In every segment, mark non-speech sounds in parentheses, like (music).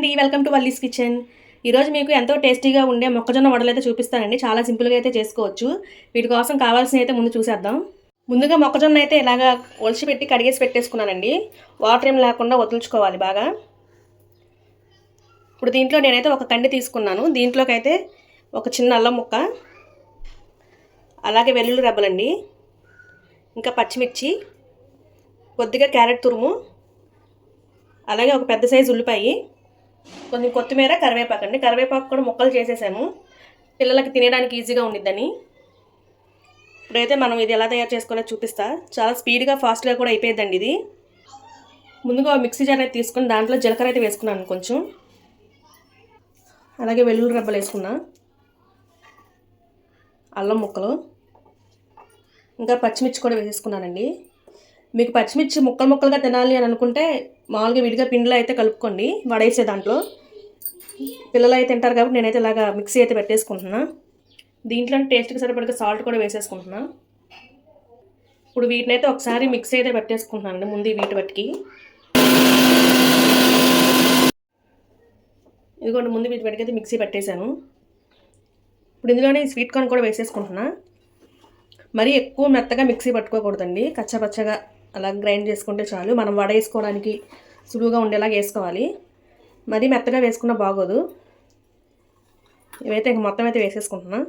అండి. Welcome to Valli's kitchen ఈరోజు మీకు ఎంతో టేస్టీగా ఉండే మొక్కజొన్న వడలు అయితే చూపిస్తానండి. చాలా సింపుల్గా అయితే చేసుకోవచ్చు. వీటి కోసం కావాల్సిన అయితే ముందు చూసేద్దాం. ముందుగా మొక్కజొన్న అయితే ఇలాగా ఒలిచిపెట్టి కడిగేసి పెట్టేసుకున్నానండి. వాటర్ ఏం లేకుండా వదులుచుకోవాలి బాగా. ఇప్పుడు దీంట్లో నేనైతే ఒక కండి తీసుకున్నాను. దీంట్లోకి అయితే ఒక చిన్న అల్లం ముక్క అలాగే వెల్లుల్లి రెబ్బలండి ఇంకా పచ్చిమిర్చి కొద్దిగా క్యారెట్ తురుము అలాగే ఒక పెద్ద సైజు ఉల్లిపాయి కొంచెం కొత్తిమీర కరివేపాకు అండి కరివేపాకు కూడా ముక్కలు చేసేసాము. పిల్లలకి తినడానికి ఈజీగా ఉండిద్దని. ఇప్పుడైతే మనం ఇది ఎలా తయారు చేసుకోవాలో చూపిస్తా. చాలా స్పీడ్గా ఫాస్ట్గా కూడా అయిపోయిందండి ఇది. ముందుగా మిక్సీ జార్ అయితే తీసుకుని దాంట్లో జీలకర్ర అయితే వేసుకున్నాను కొంచెం. అలాగే వెల్లుల్లి రబ్బలు వేసుకున్నా. అల్లం ముక్కలు. ఇంకా పచ్చిమిర్చి కూడా వేసేసుకున్నానండి మీకు పచ్చిమిర్చి ముక్కలు ముక్కలుగా తినాలి అని అనుకుంటే మామూలుగా విడిగా పిండిలో అయితే కలుపుకోండి. వడేసే దాంట్లో. పిల్లలు అయితే తింటారు కాబట్టి నేనైతే ఇలాగా మిక్సీ అయితే పెట్టేసుకుంటున్నా. దీంట్లో టేస్ట్కి సరిపడగా సాల్ట్ కూడా వేసేసుకుంటున్నా. ఇప్పుడు వీటిని అయితే ఒకసారి మిక్సీ అయితే పెట్టేసుకుంటున్నాను ముందు వీటి బట్టికి ఇదిగోండి ముందు వీటి బట్టికి అయితే మిక్సీ పెట్టేశాను. ఇప్పుడు ఇందులోనే స్వీట్ కార్న్ కూడా వేసేసుకుంటున్నా. మరీ ఎక్కువ మెత్తగా మిక్సీ పట్టుకోకూడదండి కచ్చపచ్చగా. అలా గ్రైండ్ చేసుకుంటే చాలు. మనం వడ వేసుకోవడానికి సులువుగా ఉండేలాగా వేసుకోవాలి. మరీ మెత్తగా వేసుకున్నా బాగోదు. ఇవైతే ఇంక మొత్తం అయితే వేసేసుకుంటున్నా.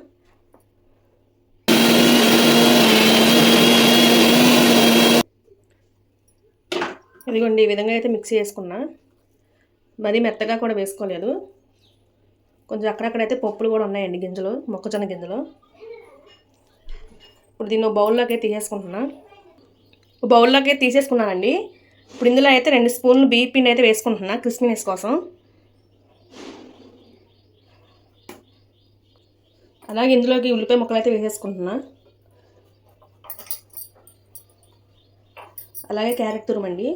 ఇదిగోండి ఈ విధంగా అయితే మిక్సీ వేసుకున్నా. మరీ మెత్తగా కూడా వేసుకోలేదు. కొంచెం అక్కడక్కడైతే పప్పులు కూడా ఉన్నాయండి గింజలు మొక్కజొన్న గింజలు. ఇప్పుడు దీన్ని బౌల్లోకి తీసేసుకుంటున్నా. బౌల్లోకి తీసేసుకున్నానండి. ఇప్పుడు ఇందులో అయితే రెండు స్పూన్లు బియ్య పిండి అయితే వేసుకుంటున్నా క్రిస్పీనెస్ కోసం. అలాగే ఇందులోకి ఉల్లిపాయ ముక్కలు అయితే వేసేసుకుంటున్నా. అలాగే క్యారెట్ తురుమండి.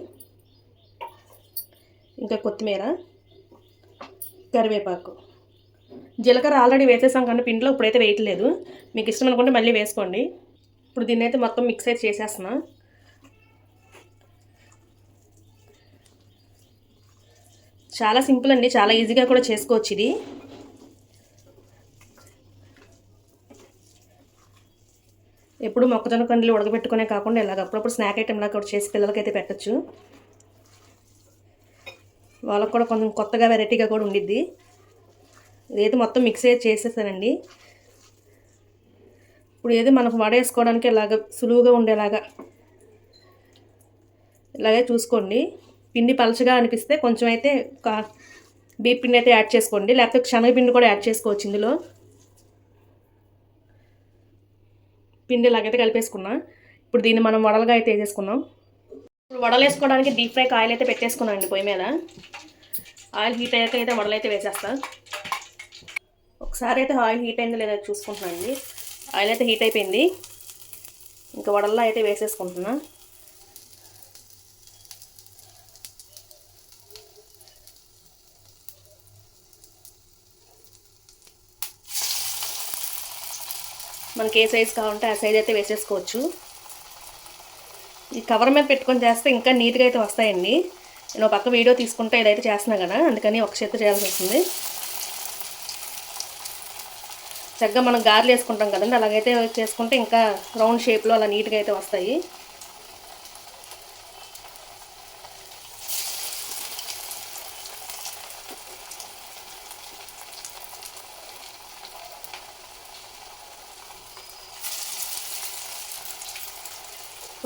ఇంకా కొత్తిమీర కరివేపాకు. జీలకర్ర ఆల్రెడీ వేసేసాం కానీ పిండిలో ఇప్పుడైతే వేయట్లేదు. మీకు ఇష్టం అనుకుంటే మళ్ళీ వేసుకోండి. ఇప్పుడు దీన్ని అయితే మొత్తం మిక్స్ అయితే చేసేస్తున్నా. చాలా సింపుల్ అండి చాలా ఈజీగా కూడా చేసుకోవచ్చు ఇది. ఎప్పుడు మొక్కజొన్న కండ్లు ఉడకబెట్టుకునే కాకుండా ఇలాగ అప్పుడప్పుడు స్నాక్ ఐటెం లాగా కూడా చేసి పిల్లలకైతే పెట్టచ్చు. వాళ్ళకు కూడా కొంచెం కొత్తగా వెరైటీగా కూడా ఉండిద్ది. ఇదైతే మొత్తం మిక్స్ అయితే చేసేసానండి ఇప్పుడు ఏదో మనకు వడేసుకోవడానికి ఇలాగ సులువుగా ఉండేలాగా ఇలాగే చూసుకోండి. పిండి పలచగా అనిపిస్తే కొంచెం అయితే బీప్ పిండి అయితే యాడ్ చేసుకోండి. లేకపోతే శనగపిండి కూడా యాడ్ చేసుకోవచ్చు ఇందులో. పిండి ఇలాగైతే కలిపేసుకున్నా. ఇప్పుడు దీన్ని మనం వడలుగా అయితే వేసేసుకున్నాం ఇప్పుడు వడలు వేసుకోవడానికి డీప్ ఫ్రైకి ఆయిల్ అయితే పెట్టేసుకున్నాం అండి పొయ్యి మీద. ఆయిల్ హీట్ అయ్యాక అయితే వడలు అయితే వేసేస్తా. ఒకసారి అయితే ఆయిల్ హీట్ అయిందో లేదో చూసుకుంటున్నాను అండి. ఆయిల్ అయితే హీట్ అయిపోయింది. ఇంకా వడల్లో అయితే వేసేసుకుంటున్నాను మనకి ఏ సైజ్ కావాలంటే ఆ సైజ్ అయితే వేసేసుకోవచ్చు. ఈ కవర్ మీద పెట్టుకొని చేస్తే ఇంకా నీట్గా అయితే వస్తాయండి. నేను పక్క వీడియో తీసుకుంటే ఇదైతే చేస్తున్నా కదా అందుకని ఒక చేత చేయాల్సి వస్తుంది. చక్కగా మనం గారెలు వేసుకుంటాం కదండి అలాగైతే చేసుకుంటే ఇంకా రౌండ్ షేప్లో అలా నీట్గా అయితే వస్తాయి.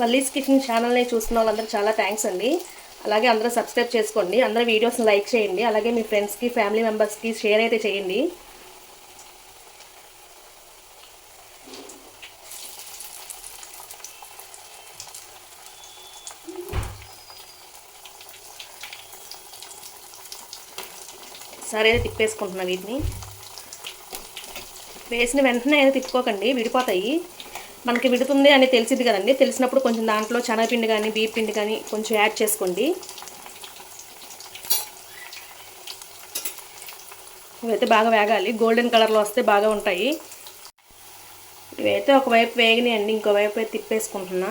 వల్లీస్ కిచెన్ ఛానల్ని చూస్తున్న వాళ్ళందరూ చాలా థ్యాంక్స్ అండి. అలాగే అందరూ సబ్స్క్రైబ్ చేసుకోండి. అందరూ వీడియోస్ని లైక్ చేయండి. అలాగే మీ ఫ్రెండ్స్కి ఫ్యామిలీ మెంబర్స్కి షేర్ అయితే చేయండి. సరే అయితే తిప్పేసుకుంటున్నా వీటిని. వేసిన వెంటనే అయితే తిప్పుకోకండి. విడిపోతాయి. మనకి విడుతుంది అని తెలిసింది కదండి. తెలిసినప్పుడు కొంచెం దాంట్లో శనగపిండి కానీ బియ్య పిండి కానీ కొంచెం యాడ్ చేసుకోండి. ఇవైతే బాగా వేగాలి. గోల్డెన్ కలర్లో వస్తే బాగా ఉంటాయి. ఇవైతే ఒకవైపు వేగినాయండి. అండి ఇంకోవైపు అయితే తిప్పేసుకుంటున్నా.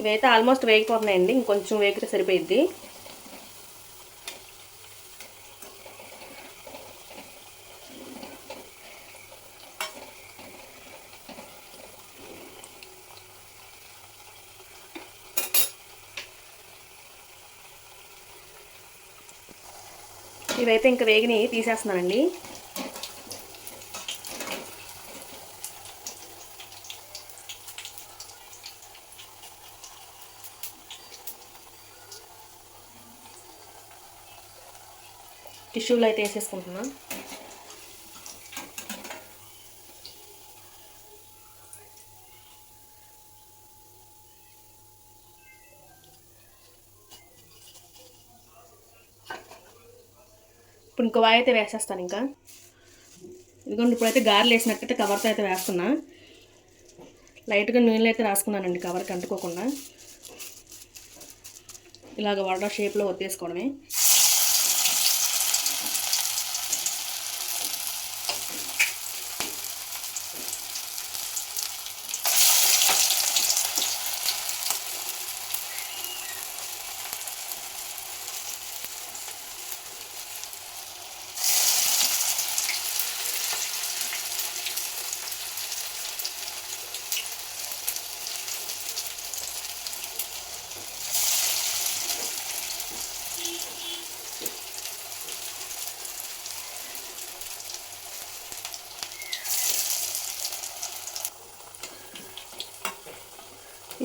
ఇవైతే ఆల్మోస్ట్ వేగిపోతున్నాయండి. ఇంకొంచెం వేగితే సరిపోయిద్ది. ఇవైతే ఇంకా వేగిని తీసేస్తున్నానండి. టిష్యూలో అయితే వేసేసుకుంటున్నాను ఇప్పుడు ఇంకో వాయి అయితే వేసేస్తాను ఇంకా. ఇదిగోండి ఇప్పుడైతే గారెలు వేసినట్టయితే కవర్తో అయితే వేస్తున్నా. లైట్గా నూనెలు అయితే రాసుకున్నానండి కవర్కి అంటుకోకుండా. ఇలాగ వడ షేప్లో ఒత్తేసుకోవడమే.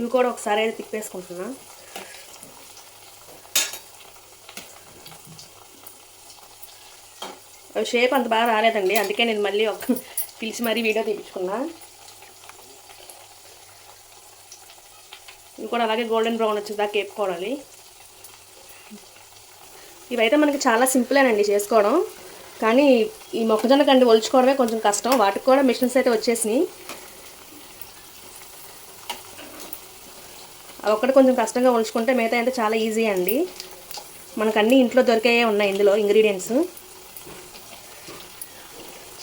ఇవి కూడా ఒకసారి అయితే తిప్పేసుకుంటున్నా. అవి షేప్ అంత బాగా రాలేదండి అందుకే నేను మళ్ళీ ఒక (laughs) పిలిచి మరీ వీడియో తీపించుకున్నా ఇవి కూడా అలాగే గోల్డెన్ బ్రౌన్ వచ్చేదాకా వేపుకోవాలి. ఇవైతే మనకి చాలా సింపులేనండి చేసుకోవడం. కానీ ఈ మొక్కజొన్న కండి ఒలుచుకోవడమే కొంచెం కష్టం. వాటికి కూడా మిషన్స్ అయితే వచ్చేసినాయి. ఒక్కటి కొంచెం కష్టంగా ఉంచుకుంటే మిగతా అంటే చాలా ఈజీ అండి. మనకు అన్నీ ఇంట్లో దొరికే ఉన్నాయి ఇందులో ఇంగ్రీడియంట్స్.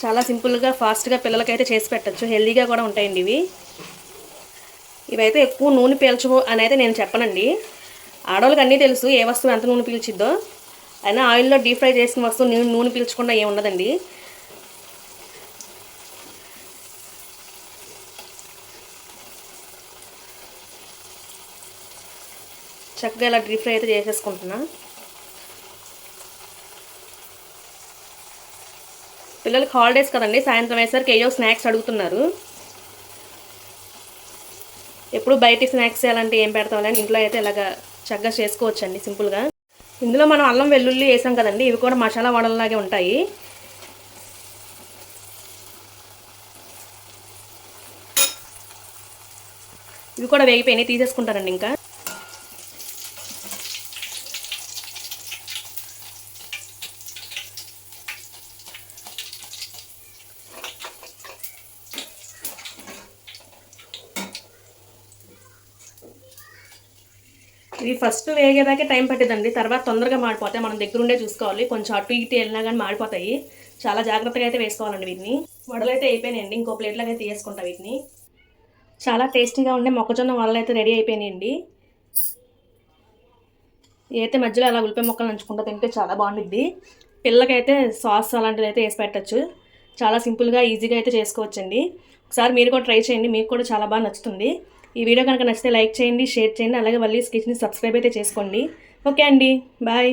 చాలా సింపుల్గా ఫాస్ట్గా పిల్లలకైతే చేసి పెట్టచ్చు. హెల్దీగా కూడా ఉంటాయండి ఇవి. ఇవైతే ఎక్కువ నూనె పీల్చవు అని అయితే నేను చెప్పనండి. ఆడవాళ్ళకి అన్నీ తెలుసు ఏ వస్తువు ఎంత నూనె పీల్చిద్దో. అయినా ఆయిల్లో డీప్ ఫ్రై చేసిన వస్తువు నూనె పీల్చకుండా ఏమి చక్కగా ఇలా డీప్ ఫ్రై అయితే చేసేసుకుంటున్నా. పిల్లలకి హాలిడేస్ కదండి సాయంత్రం అయ్యేసరికి ఏయో స్నాక్స్ అడుగుతున్నారు. ఎప్పుడు బయట స్నాక్స్ అలాంటివి ఏం పెడతామని ఇంట్లో అయితే ఇలాగ చక్కగా చేసుకోవచ్చండి సింపుల్గా ఇందులో మనం అల్లం వెల్లుల్లి వేసాం కదండి ఇవి కూడా మసాలా వాడల్లాగే ఉంటాయి. ఇవి కూడా వేగిపోయినాయి తీసేసుకుంటారండి ఇంకా. ఇది ఫస్ట్ వేగేదాకే టైం పట్టిందండి తర్వాత తొందరగా మాడిపోతాయి. మనం దగ్గరుండే చూసుకోవాలి. కొంచెం అటు ఇటు వెళ్ళినా కానీ మాడిపోతాయి. చాలా జాగ్రత్తగా అయితే వేసుకోవాలండి వీటిని. వడలు అయితే అయిపోయినాయండి. ఇంకో ప్లేట్లాగా అయితే వేసుకుంటా వీటిని. చాలా టేస్టీగా ఉండే మొక్కజొన్న వడలు అయితే రెడీ అయిపోయినాయండి. అయితే మధ్యలో అలా ఉల్లిపాయ ముక్కలు నంచుకుంటా తింటే చాలా బాగుండిద్ది. పిల్లకైతే సాస్ అలాంటిది అయితే వేసి పెట్టచ్చు. చాలా సింపుల్గా ఈజీగా అయితే చేసుకోవచ్చండి. ఒకసారి మీరు కూడా ట్రై చేయండి. మీకు కూడా చాలా బాగా నచ్చుతుంది. ఈ వీడియో కనుక నచ్చితే లైక్ చేయండి షేర్ చేయండి అలాగే మళ్ళీ స్కిచ్ని సబ్స్క్రైబ్ అయితే చేసుకోండి. ఓకే అండి బాయ్.